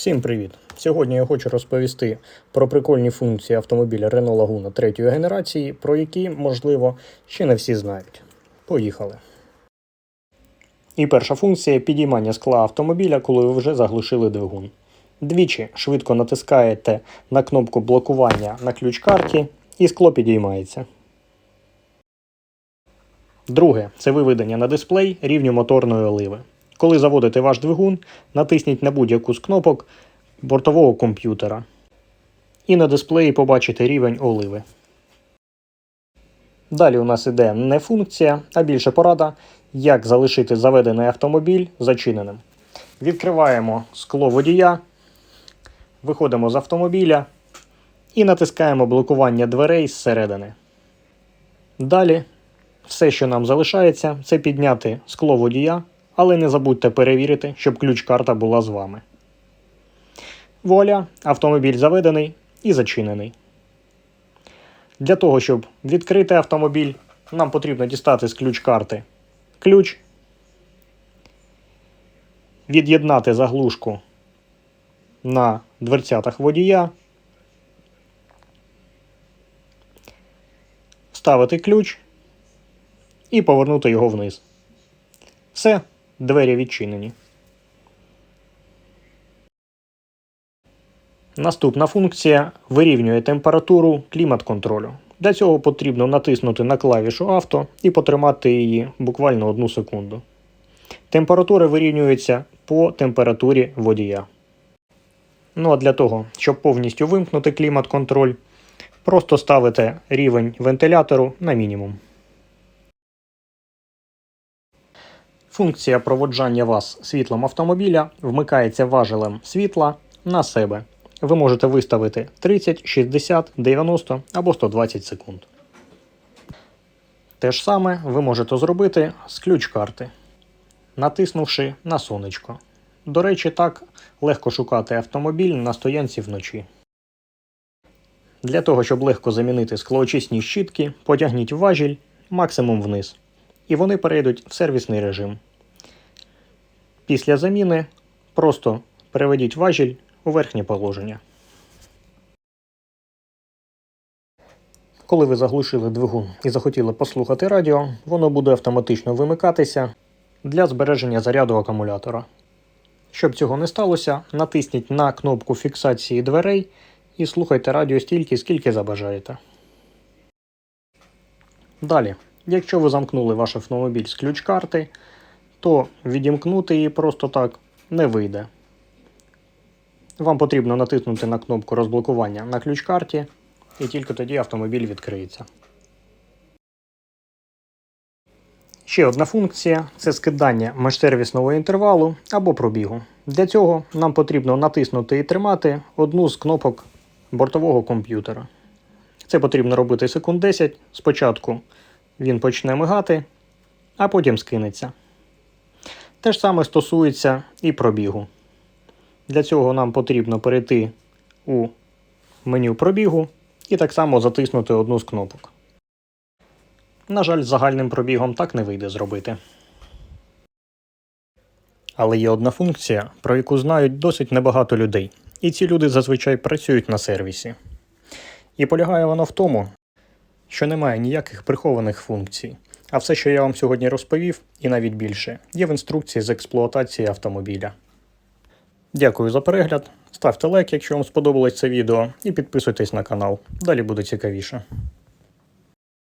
Всім привіт! Сьогодні я хочу розповісти про прикольні функції автомобіля Renault Laguna третьої генерації, про які, можливо, ще не всі знають. Поїхали. І перша функція підіймання скла автомобіля, коли ви вже заглушили двигун. Двічі швидко натискаєте на кнопку блокування на ключ-карті, і скло підіймається. Друге це виведення на дисплей рівню моторної оливи. Коли заводите ваш двигун, натисніть на будь-яку з кнопок бортового комп'ютера. І на дисплеї побачите рівень оливи. Далі у нас іде не функція, а більше порада, як залишити заведений автомобіль зачиненим. Відкриваємо скло водія, виходимо з автомобіля і натискаємо блокування дверей зсередини. Далі все, що нам залишається, це підняти скло водія, але не забудьте перевірити, щоб ключ-карта була з вами. Вуаля, автомобіль заведений і зачинений. Для того, щоб відкрити автомобіль, нам потрібно дістати з ключ-карти ключ, від'єднати заглушку на дверцятах водія, вставити ключ і повернути його вниз. Все, двері відчинені. Наступна функція вирівнює температуру клімат-контролю. Для цього потрібно натиснути на клавішу авто і потримати її буквально одну секунду. Температура вирівнюється по температурі водія. Ну а для того, щоб повністю вимкнути клімат-контроль, просто ставите рівень вентилятору на мінімум. Функція проводжання вас світлом автомобіля вмикається важелем світла на себе. Ви можете виставити 30, 60, 90 або 120 секунд. Те ж саме ви можете зробити з ключ-карти, натиснувши на сонечко. До речі, так легко шукати автомобіль на стоянці вночі. Для того, щоб легко замінити склоочисні щітки, потягніть важіль максимум вниз. І вони перейдуть в сервісний режим. Після заміни просто переведіть важіль у верхнє положення. Коли ви заглушили двигун і захотіли послухати радіо, воно буде автоматично вимикатися для збереження заряду акумулятора. Щоб цього не сталося, натисніть на кнопку фіксації дверей і слухайте радіо стільки, скільки забажаєте. Далі, якщо ви замкнули ваш автомобіль з ключ-карти, то відімкнути її просто так не вийде. Вам потрібно натиснути на кнопку розблокування на ключ-карті, і тільки тоді автомобіль відкриється. Ще одна функція це скидання межсервісного інтервалу або пробігу. Для цього нам потрібно натиснути і тримати одну з кнопок бортового комп'ютера. Це потрібно робити секунд 10. Спочатку він почне мигати, а потім скинеться. Те ж саме стосується і пробігу. Для цього нам потрібно перейти у меню пробігу і так само затиснути одну з кнопок. На жаль, з загальним пробігом так не вийде зробити. Але є одна функція, про яку знають досить небагато людей, і ці люди зазвичай працюють на сервісі. І полягає воно в тому, що немає ніяких прихованих функцій. А все, що я вам сьогодні розповів, і навіть більше, є в інструкції з експлуатації автомобіля. Дякую за перегляд. Ставте лайк, якщо вам сподобалось це відео, і підписуйтесь на канал. Далі буде цікавіше.